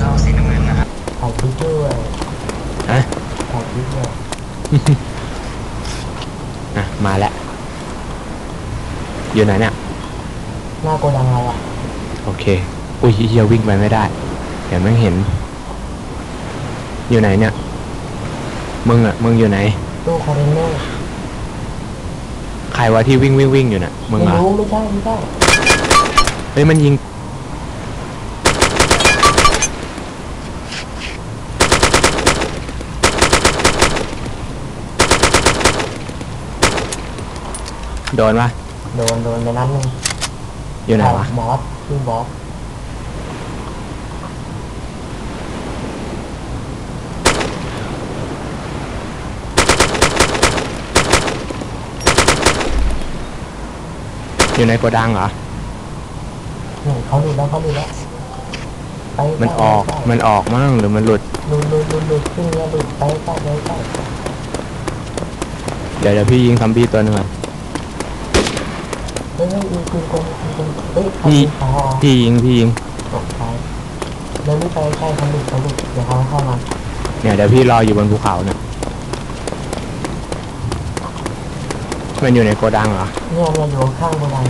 เราสีน้ำเงินนะคอบคุวยฮะขอบคุณด้วยอะมาแล้วอยู่ไหนเนี่ยหน้าโกดังเราอะโอเค อุ้ยเฮียวิ่งไปไม่ได้ เดี๋ยวมึงเห็น อยู่ไหนเนี่ย มึงอะ มึงอยู่ไหนตู้คอนเทนเนอร์ใครวะที่วิ่งวิ่งวิ่งอยู่น่ะ มึงเหรอไม่รู้ไม่ใช่ไม่ใช่เฮ้ยมันยิง โดนปะโดนโดนในนั้นหนึงอยู่ไหนวะบอสชื่อบอสอยู่ในโกดังเหรอนี่เขาดูแล้วเขาดูแล้วไปมันออกไปไปมันออกมั่งหรือมันหลุด ดูดูดูดูขึ้นเนี่ยดูไปไปไปไปเดี๋ยวเดี๋ยวพี่ยิงซอมบี้ตัวหนึง ก่อนเฮ้ยเฮ้ยมีปืนกลมีปืนเฮ้ยเขาพี่ยิงคอพี่ยิงพี่ยิงตกใจเดินไม่ไปใกล้เขาดุเขาดุเดี๋ยวเขาเข้ามาเนี่ยเดี๋ยวพี่รออยู่บนภูเขาเนี่ยมันอยู่ในโกดังเหรอเนี่ยเนี่ยอยู่ข้างโกดัง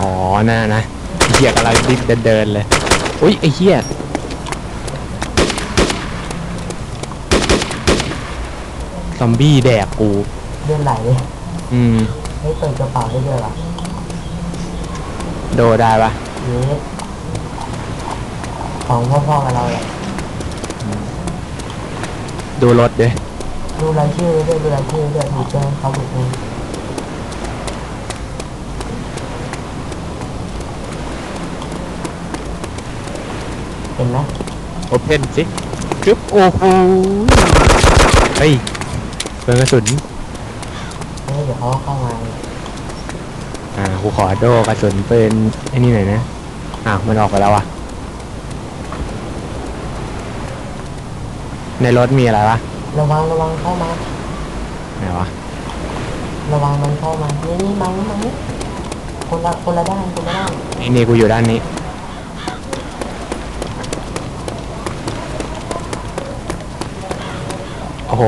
อ๋อน่านะไอ้เหี้ยกำลังดิ้นเดินๆเลยอุ้ยไอ้เหี้ย อมบี้แดกกูเลือดไหลเลยอืมเฮ้ยเปิดกระเป๋าได้ด้วยเหรอโดได้ปะเยสของพ่อๆกับเราแหละดูรถด้วย ดูรายชื่อด้วยดูรายชื่อด้วยดูแจ้งเขาบุกเองเห็นไหมโอเพนสิ จึ๊บ โอ้โหเฮ้ย เปิดกระสุนเฮ้ยเดี๋ยวเขาก็เข้ามาอ่ากูขอโดกระสุนปืนไอ้นี่หน่อยนะอ้าวมันออกไปแล้วอะ ในรถมีอะไรวะระวังระวังเข้ามา ไหนวะระวังมันเข้ามา นี่นี่มังมังนี่คนละคนละด้านคนละด้านนี่นี่กูอยู่ด้านนี้ โอ้โห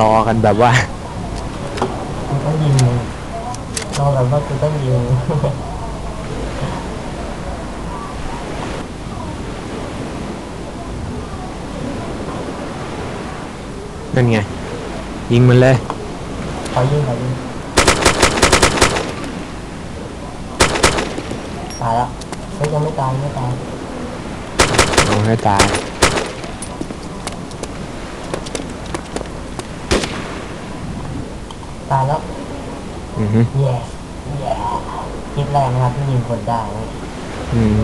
รอกันแบบว่ากูต้องยิงเลยเราแบบว่ากูต้องยิงนั่นไง ยิงมันเลยขอยิงขอยิงตายแล้วเฮ้ยยังไม่ตายไม่ตายเอาให้ตาย ตายแล้วอือฮึ แย่แย่คิดแรงนะครับที่ยิงคนได้นะอืม